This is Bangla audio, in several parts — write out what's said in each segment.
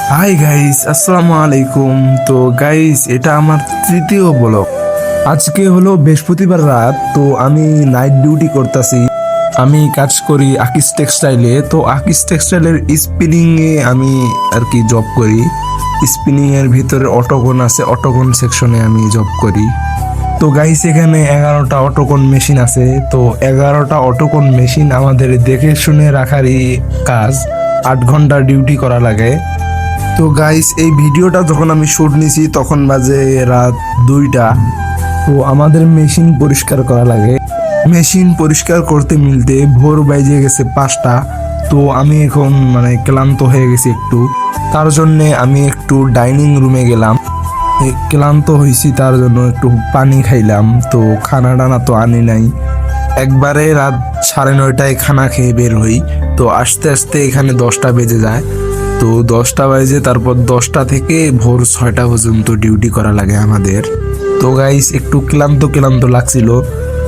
হাই গাইস আসসালামু আলাইকুম। তো গাইস এটা আমার তৃতীয় ব্লগ আজকে হলো বৃহস্পতিবার রাত, তো আমি নাইট ডিউটি করতেছি। আমি কাজ করি আকিস টেক্সটাইলে তো আকিস টেক্সটাইলের স্পিনিং এ আমি আর কি জব করি। স্পিনিং এর ভিতরে অটোকন আছে অটোকন সেকশনে আমি জব করি। তো গাইস এখানে এগারোটা অটোকন মেশিন আছে, তো এগারোটা অটোকন মেশিন আমাদের দেখে শুনে রাখারই কাজ। আট ঘণ্টা ডিউটি করা লাগে। তো গাইস এই ভিডিওটা যখন আমি শুট নিছি, তখন বাজে রাত দুইটা। তো আমাদের মেশিন পরিষ্কার করা লাগে। মেশিন পরিষ্কার করতে মিলতে ভোর বাইজে গেছে পাঁচটা। তো আমি এখন মানে ক্লান্ত হয়ে গেছি একটু। তার জন্যে আমি একটু ডাইনিং রুমে গেলাম। ক্লান্ত হয়েছি তার জন্য একটু পানি খাইলাম। তো খানা টানা তো আনি নাই। একবারে রাত সাড়ে নয়টায় খানা খেয়ে বের হই। তো আস্তে আস্তে এখানে দশটা বেজে যায়। তো দশটা বাজে, তারপর দশটা থেকে ভোর ছয়টা পর্যন্ত ডিউটি করা লাগে আমাদের। তো গাইস একটু ক্লান্ত ক্লান্ত লাগছিল,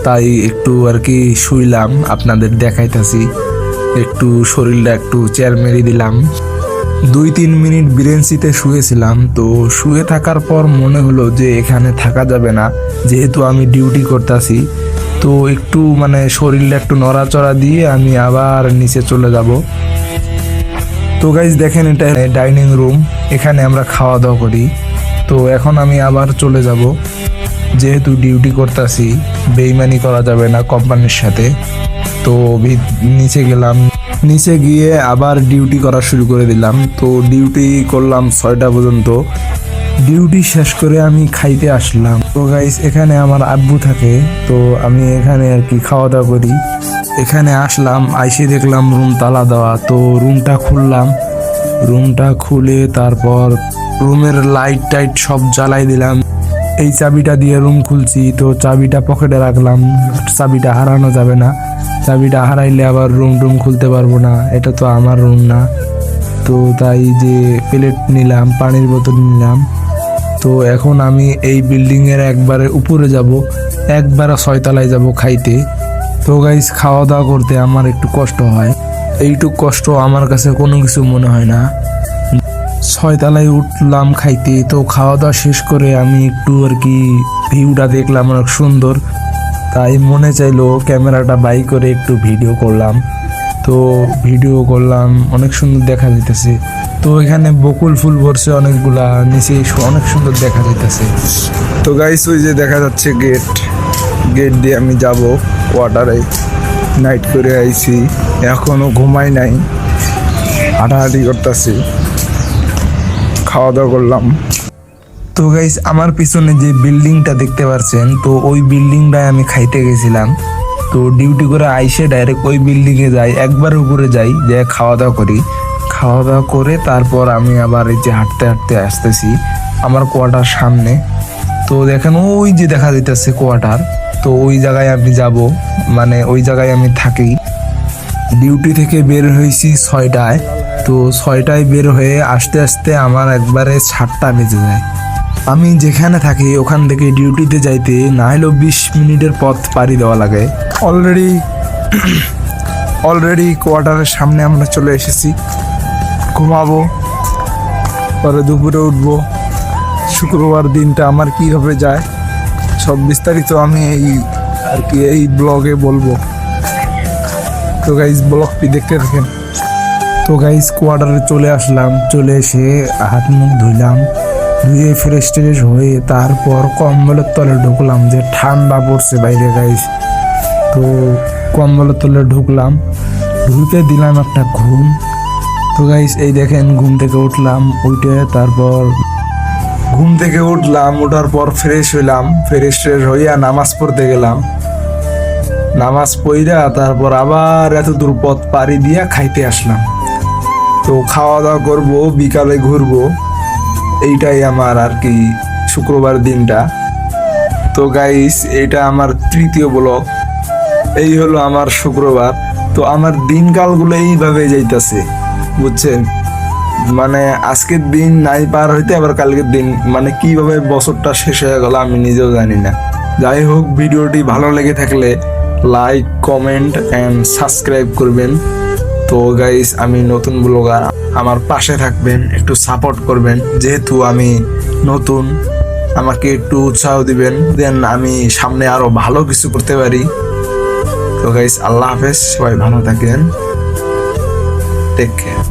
তাই একটু আর কি শুইলাম, আপনাদের দেখাইতাছি। একটু শরীরটা একটু চেয়ার মেরে দিলাম। দুই তিন মিনিট বিরেন্সিতে শুয়েছিলাম, তো শুয়ে থাকার পর মনে হলো যে এখানে থাকা যাবে না, যেহেতু আমি ডিউটি করতেছি। তো একটু মানে শরীরটা একটু নড়াচড়া দিয়ে আমি আবার নিচে চলে যাব। তো গাইজ দেখেন এটা ডাইনিং রুম এখানে আমরা খাওয়া দাওয়া করি। তো এখন আমি আবার চলে যাব। যেহেতু ডিউটি করতেছি, বেইমানি করা যাবে না কোম্পানির সাথে। তো নিচে গেলাম। নিচে গিয়ে আবার ডিউটি করা শুরু করে দিলাম। তো ডিউটি করলাম ছয়টা পর্যন্ত। ডিউটি শেষ করে আমি খাইতে আসলাম। তো গাইস এখানে আমার আব্বু থাকে, তো আমি এখানে আর কি খাওয়া দাওয়া করি। এখানে আসলাম, আইসে দেখলাম রুম তালা দেওয়া। তো রুমটা খুললাম। রুমটা খুলে তারপর রুমের লাইট টাইট সব জ্বালাই দিলাম। এই চাবিটা দিয়ে রুম খুলছি, তো চাবিটা পকেটে রাখলাম। চাবিটা হারানো যাবে না। চাবিটা হারাইলে আবার রুম টুম খুলতে পারব না। এটা তো আমার রুম না। তো তাই যে প্লেট নিলাম, পানির বোতল নিলাম। তো এখন আমি এই বিল্ডিংয়ের একবারে উপরে যাব, একবারে ছয়তলায় যাব খাইতে। তো গাইস খাওয়া দাওয়া করতে আমার একটু কষ্ট হয়। এইটুক কষ্ট আমার কাছে কোনো কিছু মনে হয় না। ছয়তলায় উঠলাম খাইতে, তো খাওয়া দাওয়া শেষ করে আমি একটু আর কি ভিউটা দেখলাম অনেক সুন্দর। তাই মনে চাইলো ক্যামেরাটা বাই করে একটু ভিডিও করলাম। তো ভিডিও করলাম, অনেক সুন্দর দেখা যাইতেছে। তো এখানে বকুল ফুল ভরছে অনেকগুলা, নিচে অনেক সুন্দর দেখা যাইতেছে। তো গাইস ওই যে দেখা যাচ্ছে গেট গেট দিয়ে আমি যাব ওয়াটারে নাইট করে আইছি, এখনও ঘুমাই নাই। হাঁটাহাঁটি করতেছি। খাওয়া দাওয়া করলাম। তো গাইস আমার পিছনে যে বিল্ডিংটা দেখতে পাচ্ছেন তো ওই বিল্ডিংটায় আমি খাইতে গেছিলাম। তো ডিউটি করে আইসে ডাইরেক্ট ওই বিল্ডিং এ যাই, একবার উপরে যাই, যে খাওয়া দাওয়া করি। খাওয়া দাওয়া করে তারপর আমি আবার এই যে হাঁটতে হাঁটতে আসতেছি, আমার কোয়ার্টার সামনে। তো দেখেন ওই যে দেখা যাইতেছে কোয়ার্টার তো ওই জায়গায় আমি যাব মানে ওই জায়গায় আমি থাকি। ডিউটি থেকে বের হয়েছি ছয়টায়, তো ছয়টায় বের হয়ে আস্তে আস্তে আমার একবারে সাতটা বেজে যায়। আমি যেখানে থাকি, ওখান থেকে ডিউটিতে যাইতে না হলেও বিশ মিনিটের পথ পাড়ি দেওয়া লাগে। অলরেডি অলরেডি কোয়ার্টারের সামনে আমরা চলে এসেছি। ঘুমাবো, পরে দুপুরে উঠবো। শুক্রবার দিনটা আমার কীভাবে যায়, সব বিস্তারিত আমি এই আর কি এই ব্লগে বলব। তো গাইজ ব্লগটি দেখতে থাকেন। তো গাইজ কোয়ার্টারে চলে আসলাম, চলে এসে হাত মুখ ধুইলাম, ধুয়ে ফ্রেশ ট্রেশ হয়ে তারপর কম্বলের তলে ঢুকলাম যে ঠান্ডা পড়ছে বাইরে গাইজ তো কম্বলের তলে ঢুকলাম। ঢুকে দিলাম একটা ঘুম। তো গাইস এই দেখেন, ঘুম থেকে উঠলাম, উঠে তারপর ঘুম থেকে উঠলাম ওঠার পর ফ্রেশ হইলাম ফ্রেশ ট্রেশ হইয়া নামাজ পড়তে গেলাম। নামাজ পইরা তারপর আবার এত দূর পথ পাড়ি দিয়া খাইতে আসলাম। তো খাওয়া দাওয়া করব, বিকালে ঘুরবো। এইটাই আমার আর কি শুক্রবার দিনটা। তো গাইস এটা আমার তৃতীয় ব্লক এই হলো আমার শুক্রবার। তো আমার দিনকালগুলো এইভাবে যাইতাছে, বুঝছেন? মানে আজকের দিন নাই পার হইতে আবার কালকের দিন মানে কীভাবে বছরটা শেষ হয়ে গেল আমি নিজেও জানি না। যাই হোক, ভিডিওটি ভালো লেগে থাকলে লাইক, কমেন্ট অ্যান্ড সাবস্ক্রাইব করবেন। তো গাইস আমি নতুন ব্লগার, আমার পাশে থাকবেন, একটু সাপোর্ট করবেন। যেহেতু আমি নতুন, আমাকে একটু উৎসাহ দিবেন। দেন আমি সামনে আরও ভালো কিছু করতে পারি। তো গাইস আল্লাহ হাফেজ সবাই ভালো থাকেন। Take care